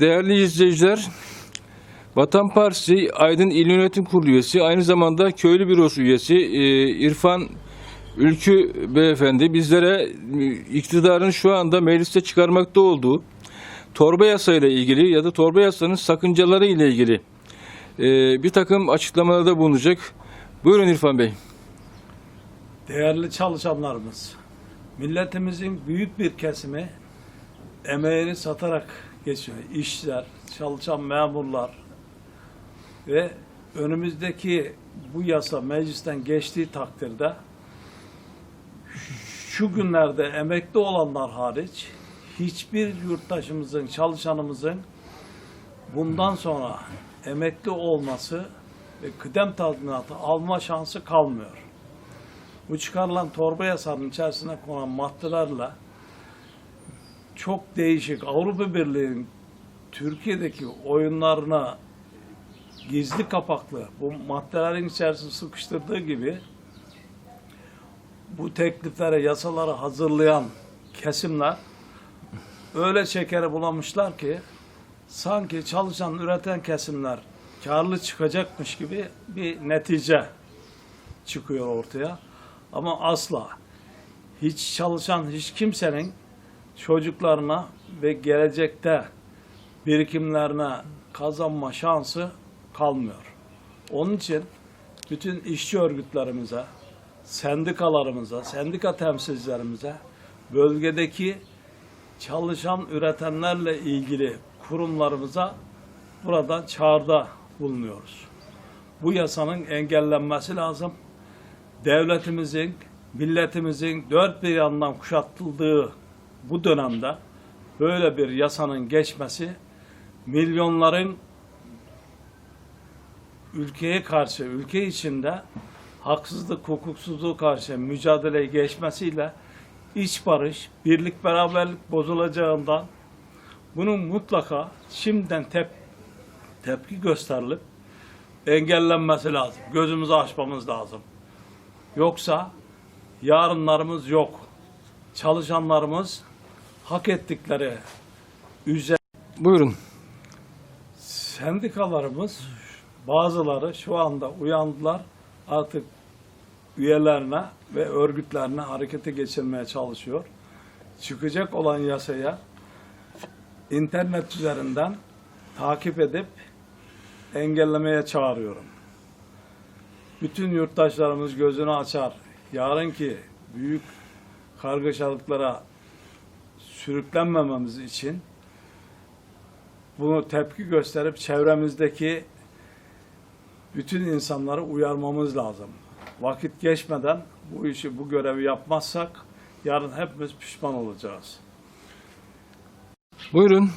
Değerli izleyiciler, Vatan Partisi Aydın İl Yönetim Kurulu üyesi, aynı zamanda Köylü Bürosu üyesi e, İrfan Ülkü Beyefendi bizlere e, iktidarın şu anda mecliste çıkarmakta olduğu torba yasa ile ilgili ya da torba yasanın sakıncaları ile ilgili e, bir takım açıklamalarda bulunacak. Buyurun İrfan Bey. Değerli çalışanlarımız, milletimizin büyük bir kesimi emeğini satarak geçiyor. İşçiler, çalışan memurlar ve önümüzdeki bu yasa meclisten geçtiği takdirde şu günlerde emekli olanlar hariç hiçbir yurttaşımızın, çalışanımızın bundan sonra emekli olması ve kıdem tazminatı alma şansı kalmıyor. Bu çıkarılan torba yasanın içerisine konan maddelerle çok değişik Avrupa Birliği'nin Türkiye'deki oyunlarına gizli kapaklı bu maddelerin içerisine sıkıştırdığı gibi bu tekliflere, yasaları hazırlayan kesimler öyle şekeri bulamışlar ki sanki çalışan, üreten kesimler karlı çıkacakmış gibi bir netice çıkıyor ortaya. Ama asla hiç çalışan hiç kimsenin çocuklarına ve gelecekte birikimlerine kazanma şansı kalmıyor. Onun için bütün işçi örgütlerimize, sendikalarımıza, sendika temsilcilerimize, bölgedeki çalışan üretenlerle ilgili kurumlarımıza buradan çağrıda bulunuyoruz. Bu yasanın engellenmesi lazım devletimizin, milletimizin dört bir yandan kuşatıldığı bu dönemde böyle bir yasanın geçmesi milyonların ülkeye karşı, ülke içinde haksızlık, hukuksuzluğu karşı mücadeleyi geçmesiyle iç barış, birlik, beraberlik bozulacağından bunun mutlaka şimdiden tep tepki gösterilip engellenmesi lazım. Gözümüzü açmamız lazım. Yoksa yarınlarımız yok. Çalışanlarımız hak ettikleri ücret Buyurun. sendikalarımız bazıları şu anda uyandılar artık üyelerine ve örgütlerine harekete geçirmeye çalışıyor. Çıkacak olan yasaya internet üzerinden takip edip engellemeye çağırıyorum. Bütün yurttaşlarımız gözünü açar. Yarınki büyük kargaşalıklara sürüklenmememiz için bunu tepki gösterip çevremizdeki bütün insanları uyarmamız lazım. Vakit geçmeden bu işi, bu görevi yapmazsak yarın hepimiz pişman olacağız. Buyurun.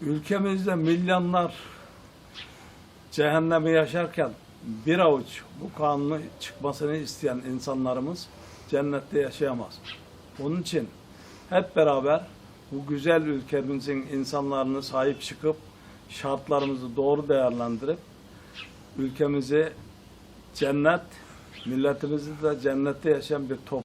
Ülkemizde milyonlar cehennemi yaşarken bir avuç bu kanunu çıkmasını isteyen insanlarımız cennette yaşayamaz. Onun için hep beraber bu güzel ülkemizin insanlarını sahip çıkıp şartlarımızı doğru değerlendirip ülkemizi cennet, milletimizi de cennette yaşayan bir toplum